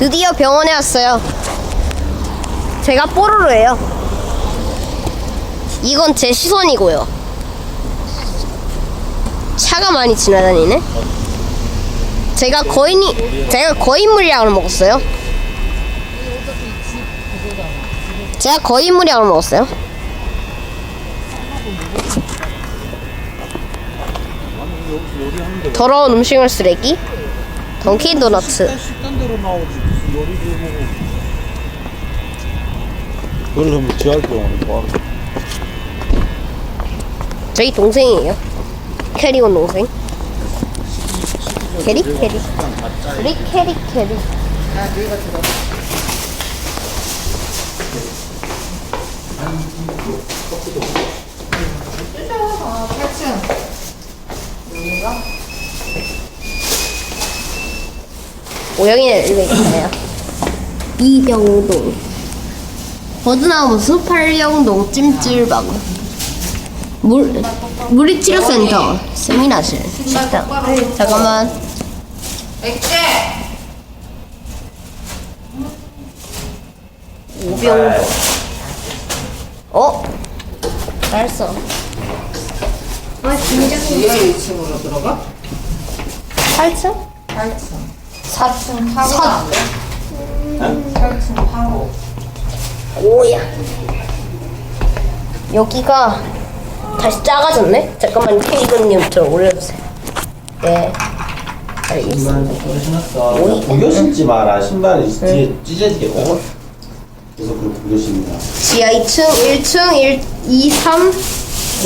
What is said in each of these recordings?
드디어 병원에 왔어요. 제가 뽀로로예요. 이건 제 시선이고요. 차가 많이 지나다니네. 제가 거인이 제가 거인 물약을 먹었어요. 제가 거인 물약을 먹었어요. 더러운 음식물 쓰레기. 던킨 도너츠. 식단 대로 나오지 무슨 요리를 보고 그걸 하면 지할 병원에 뭐 저희 동생이에요. 캐리온 동생. 캐리 캐리. 우리 캐리 캐리. 오영이는 엘리베이터예요. 이경동. 버드나무 수팔령동 찜질방. 물 물리치료센터 세미나실 식당. 잠깐만. 오병도. 어? 알았어. 아 진짜. 지하 2층으로 들어가? 8층? 8층. 4층. 4층 사- 안 돼? 8층 파고. 오야. 여기가 다시 작아졌네? 잠깐만 케이크님 저 올려주세요. 네. 알겠습니다. 신발 신었어. 오이. 구겨 신지 마라. 신발이 뒤에 찢어지게 어? 그래서 그 구겨 신냐. 지하 2층, 1층, 1, 2, 3,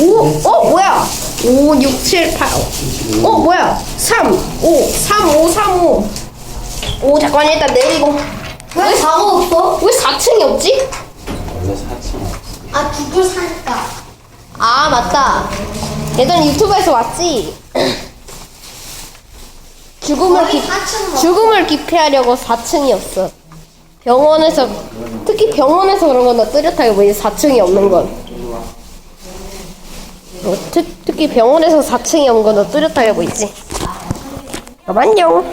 5, 어, 뭐야? 5, 6, 7, 8, 어, 어 뭐야? 3, 5, 3, 5, 3, 5. 오, 잠깐 일단 내리고. 왜 4가 없어? 왜 4층이 없지? 원래 4층. 아, 두개 살까? 아, 맞다. 예전 유튜브에서 왔지? 죽음을 기, 죽음을 기피하려고 4층이었어. 병원에서, 특히 병원에서 그런 건나 뚜렷하게 보이지, 4층이 없는 건. 어, 특, 특히 병원에서 4층이 없는 건나 뚜렷하게 보이지. 잠깐만요.